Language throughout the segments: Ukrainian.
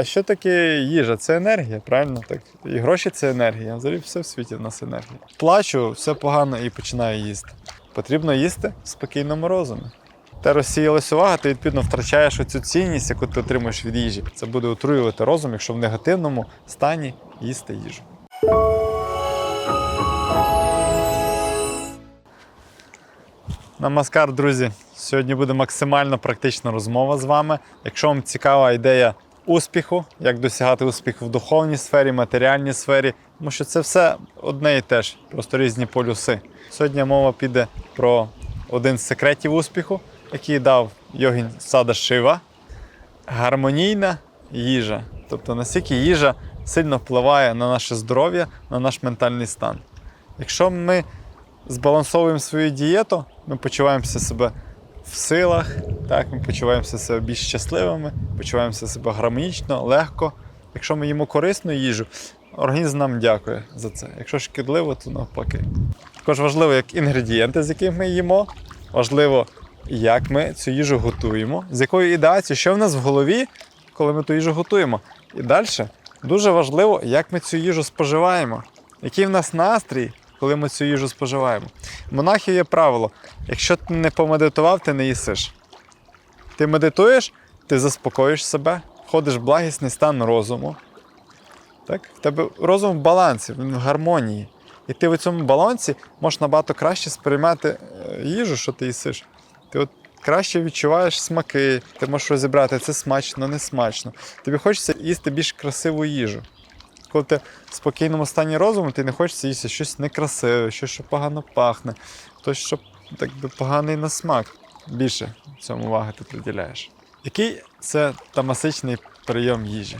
А що таке їжа? Це енергія, правильно? Так. І гроші це енергія. Взагалі все в світі в нас енергія. Плачу, все погано і починаю їсти. Потрібно їсти в спокійному розумі. Те розсіялась увага, ти відповідно втрачаєш оцю цінність, яку ти отримуєш від їжі. Це буде отруювати розум, якщо в негативному стані їсти їжу. Намаскар, друзі. Сьогодні буде максимально практична розмова з вами. Якщо вам цікава ідея успіху, як досягати успіху в духовній сфері, матеріальній сфері, тому що це все одне і те ж, просто різні полюси. Сьогодні мова піде про один з секретів успіху, який дав йогін Сада Шива. Гармонійна їжа. Тобто наскільки їжа сильно впливає на наше здоров'я, на наш ментальний стан. Якщо ми збалансовуємо свою дієту, ми почуваємося себе в силах, так, ми почуваємося себе більш щасливими, почуваємося себе гармонічно, легко. Якщо ми їмо корисну їжу, організм нам дякує за це. Якщо шкідливо, то навпаки. Також важливо, як інгредієнти, з яких ми їмо, важливо, як ми цю їжу готуємо, з якою ідеацією, що в нас в голові, коли ми ту їжу готуємо. І далі дуже важливо, як ми цю їжу споживаємо, який в нас настрій, коли ми цю їжу споживаємо. В монахів є правило: якщо ти не помедитував, ти не їсиш. Ти медитуєш, ти заспокоїш себе, входиш в благісний стан розуму. Так? В тебе розум в балансі, в гармонії. І ти в цьому балансі можеш набагато краще сприймати е, їжу, що ти їсиш. Ти от краще відчуваєш смаки, ти можеш розібрати, це смачно, не смачно. Тобі хочеться їсти більш красиву їжу. Коли ти в спокійному стані розуму, ти не хочеться їсти щось некрасиве, щось, що погано пахне, хтось, що так би поганий на смак. Більше цьому уваги ти приділяєш. Який це тамасичний прийом їжі?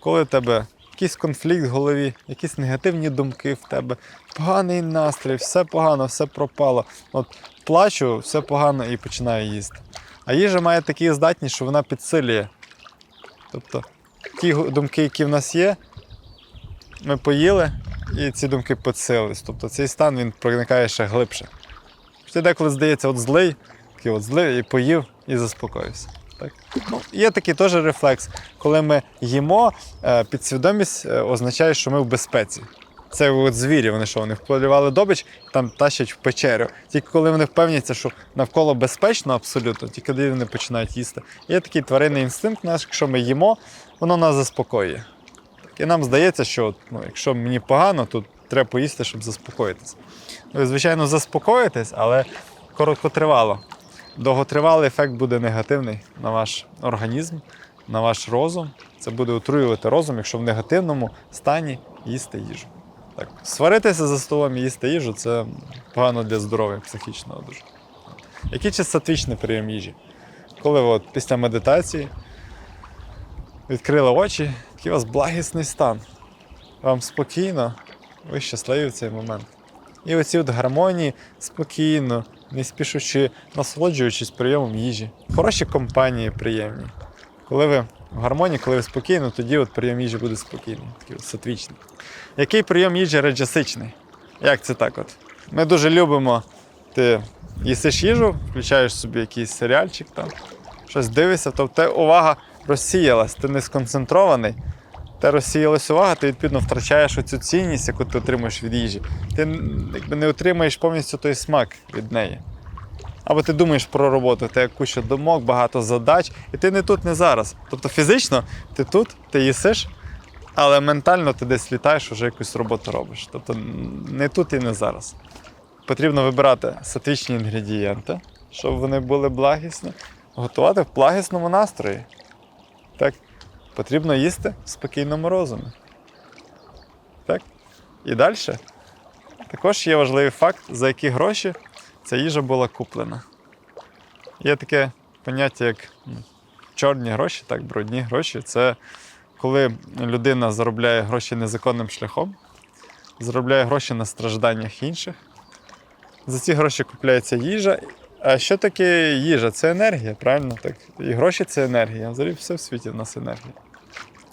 Коли в тебе якийсь конфлікт в голові, якісь негативні думки в тебе, поганий настрій, все погано, все пропало. От плачу, все погано і починаю їсти. А їжа має такі здатність, що вона підсилює. Тобто ті думки, які в нас є, ми поїли, і ці думки підсилились. Тобто цей стан він проникає ще глибше. Ти деколи здається, от злий, такий от злий, і поїв, і заспокоївся. Так? Ну, є такий теж рефлекс, коли ми їмо, е, підсвідомість е, означає, що ми в безпеці. Це от звірі, вони що, вони вполювали добич, там тащать в печерю. Тільки коли вони впевняться, що навколо безпечно абсолютно, тільки вони починають їсти. Є такий тваринний інстинкт наш, якщо ми їмо, воно нас заспокоює. І нам здається, що ну, якщо мені погано, то треба поїсти, щоб заспокоїтися. Ви, звичайно, заспокоїтесь, але короткотривало. Довготривалий ефект буде негативний на ваш організм, на ваш розум. Це буде отруювати розум, якщо в негативному стані їсти їжу. Так, сваритися за столом і їсти їжу це погано для здоров'я психічного дуже. Який чи сатвічний прийом їжі? Коли от після медитації відкрили очі, такий у вас благісний стан. Вам спокійно, ви щасливі в цей момент. І оці от гармонії спокійно, не спішучи, насолоджуючись прийомом їжі. Хороші компанії приємні. Коли ви в гармонії, коли ви спокійно, тоді от прийом їжі буде спокійний, такий от сатвічний. Який прийом їжі реджасичний? Як це так? от? Ми дуже любимо, ти їсиш їжу, включаєш собі якийсь серіальчик, там, щось дивишся, то в тебе увага розсіялась, ти не сконцентрований. Те розсіялась увага, ти відповідно втрачаєш оцю цінність, яку ти отримуєш від їжі. Ти якби не отримаєш повністю той смак від неї. Або ти думаєш про роботу, в тебе куча думок, багато задач, і ти не тут, не зараз. Тобто фізично ти тут, ти їсиш, але ментально ти десь літаєш, вже якусь роботу робиш. Тобто не тут і не зараз. Потрібно вибирати сатвічні інгредієнти, щоб вони були благісні, готувати в благісному настрої. Так, потрібно їсти в спокійному розумі. Так? І далі. Також є важливий факт, за які гроші ця їжа була куплена. Є таке поняття, як чорні гроші, так, брудні гроші. Це коли людина заробляє гроші незаконним шляхом, заробляє гроші на стражданнях інших. За ці гроші купляється їжа. А що таке їжа? Це енергія, правильно? Так? І гроші це енергія. Взагалі все в світі в нас енергія.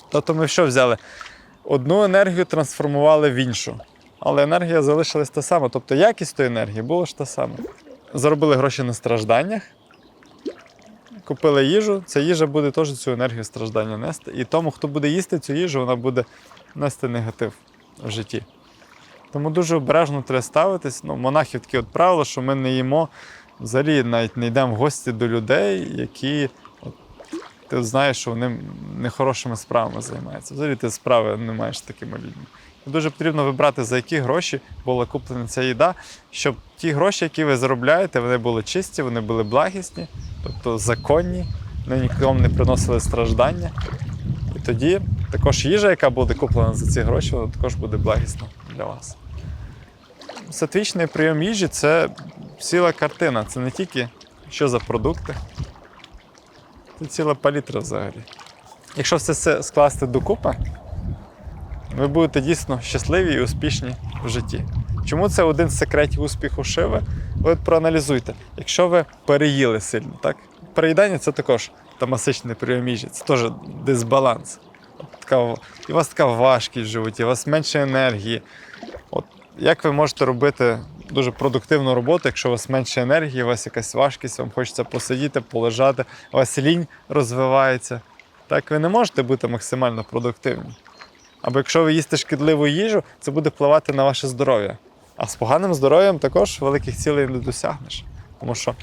Тобто ми що взяли? Одну енергію трансформували в іншу. Але енергія залишилась та сама. Тобто якість тої енергії була ж та сама. Заробили гроші на стражданнях. купили їжу, ця їжа буде теж цю енергію страждання нести. І тому, хто буде їсти цю їжу, вона буде нести негатив в житті. Тому дуже обережно треба ставитись. Ну, монахів таке от правило, що ми не їмо, взагалі навіть не йдемо в гості до людей, які ти знаєш, що вони нехорошими справами займаються. Взагалі ти справи не маєш з такими людьми. Дуже потрібно вибрати, за які гроші була куплена ця їда, щоб ті гроші, які ви заробляєте, вони були чисті, вони були благісні, тобто законні, вони нікому не приносили страждання. І тоді також їжа, яка буде куплена за ці гроші, вона також буде благісна для вас. Сатвічний прийом їжі це ціла картина. Це не тільки що за продукти, це ціла палітра взагалі. Якщо все це скласти докупи, ви будете дійсно щасливі і успішні в житті. Чому це один з секретів успіху Шиви? Ви от проаналізуйте. Якщо ви переїли сильно, так? Переїдання це також тамасичний прийом це теж дисбаланс. От така, і у вас така важкість в животі, у вас менше енергії. От як ви можете робити дуже продуктивну роботу, якщо у вас менше енергії, у вас якась важкість, вам хочеться посидіти, полежати, у вас лінь розвивається. Так ви не можете бути максимально продуктивні. Або якщо ви їсте шкідливу їжу, це буде впливати на ваше здоров'я. А з поганим здоров'ям також великих цілей не досягнеш. Тому що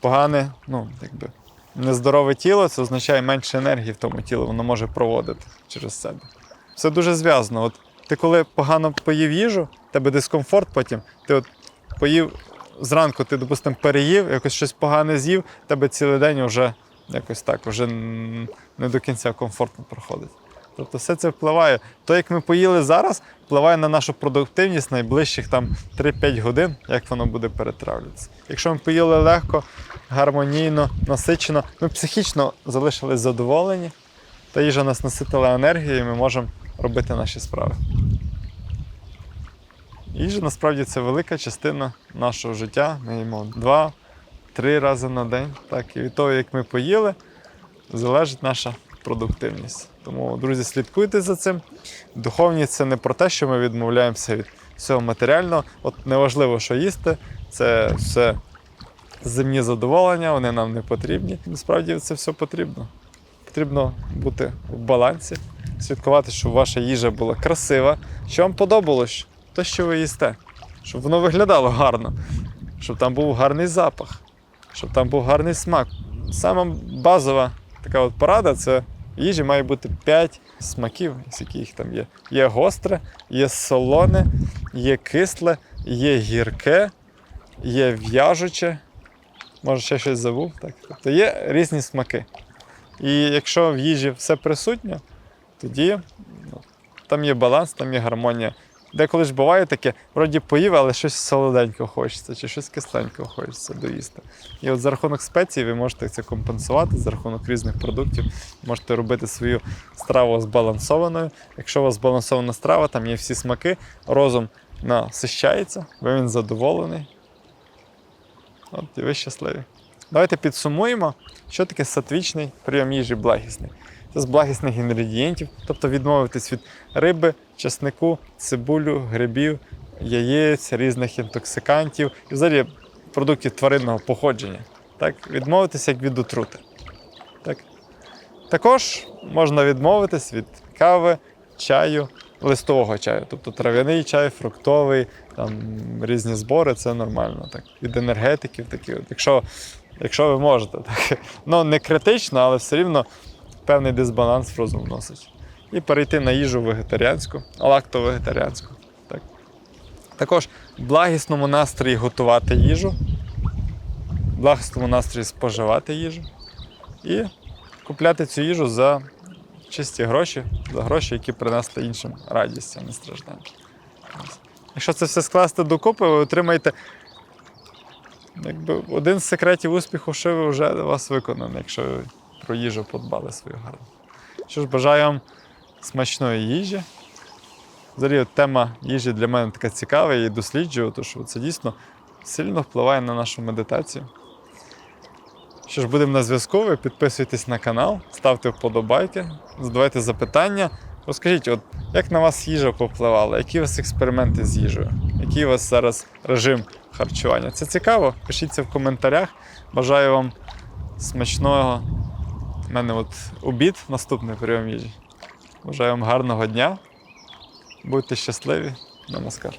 погане, ну, якби, нездорове тіло це означає менше енергії в тому тілі, воно може проводити через себе. Все дуже зв'язано. От ти коли погано поїв їжу, тебе дискомфорт потім, ти от поїв зранку, ти, допустимо, переїв, якось щось погане з'їв, тебе цілий день вже якось так, вже не до кінця комфортно проходить. Тобто все це впливає. То, як ми поїли зараз, впливає на нашу продуктивність найближчих там 3-5 годин, як воно буде перетравлюватися. Якщо ми поїли легко, гармонійно, насичено, ми психічно залишились задоволені, та їжа нас наситила енергією, і ми можемо робити наші справи. Їжа насправді це велика частина нашого життя. Ми їмо два-три рази на день. Так, і від того, як ми поїли, залежить наша продуктивність. Тому, друзі, слідкуйте за цим. Духовність це не про те, що ми відмовляємося від всього матеріального. От неважливо, що їсти, це все земні задоволення, вони нам не потрібні. Насправді це все потрібно. Потрібно бути в балансі, слідкувати, щоб ваша їжа була красива, що вам подобалось, те, що ви їсте, щоб воно виглядало гарно, щоб там був гарний запах, щоб там був гарний смак. Сама базова така от порада це в їжі має бути 5 смаків, з яких там є. Є гостре, є солоне, є кисле, є гірке, є в'яжуче. Може, ще щось забув. Так? Тобто є різні смаки. І якщо в їжі все присутнє, тоді ну, там є баланс, там є гармонія. Деколи ж буває таке, вроді поїв, але щось солоденького хочеться, чи щось кисленького хочеться доїсти. І от за рахунок спецій ви можете це компенсувати, за рахунок різних продуктів можете робити свою страву збалансованою. Якщо у вас збалансована страва, там є всі смаки, розум насищається, ви він задоволений. От і ви щасливі. Давайте підсумуємо, що таке сатвічний прийом їжі благісний. З благісних інгредієнтів, тобто відмовитись від риби, чеснику, цибулю, грибів, яєць, різних інтоксикантів і взагалі продуктів тваринного походження. Так? Відмовитись як від отрути. Так? Також можна відмовитись від кави, чаю, листового чаю, тобто трав'яний чай, фруктовий, там різні збори, це нормально. Так? Від енергетиків, такі от. Якщо, якщо ви можете. Так? Ну, не критично, але все рівно певний дисбаланс в розум вносить. І перейти на їжу вегетаріанську, лактовегетаріанську. Так. Також в благісному настрої готувати їжу, в благісному настрої споживати їжу і купляти цю їжу за чисті гроші, за гроші, які принесли іншим радість, а не страждання. Якщо це все скласти докупи, ви отримаєте якби, один з секретів успіху, що ви вже вас виконаний, якщо про їжу подбали свою гарно. Що ж, бажаю вам смачної їжі. Взагалі, тема їжі для мене така цікава, я її досліджую, тому що це дійсно сильно впливає на нашу медитацію. Що ж, будемо на зв'язку. Ви підписуйтесь на канал, ставте вподобайки, задавайте запитання. Розкажіть, от як на вас їжа повпливала, які у вас експерименти з їжею, який у вас зараз режим харчування? Це цікаво? Пишіть це в коментарях. Бажаю вам смачного. У мене от обід наступний прийом їжі. Бажаю вам гарного дня. Будьте щасливі. Намаскар.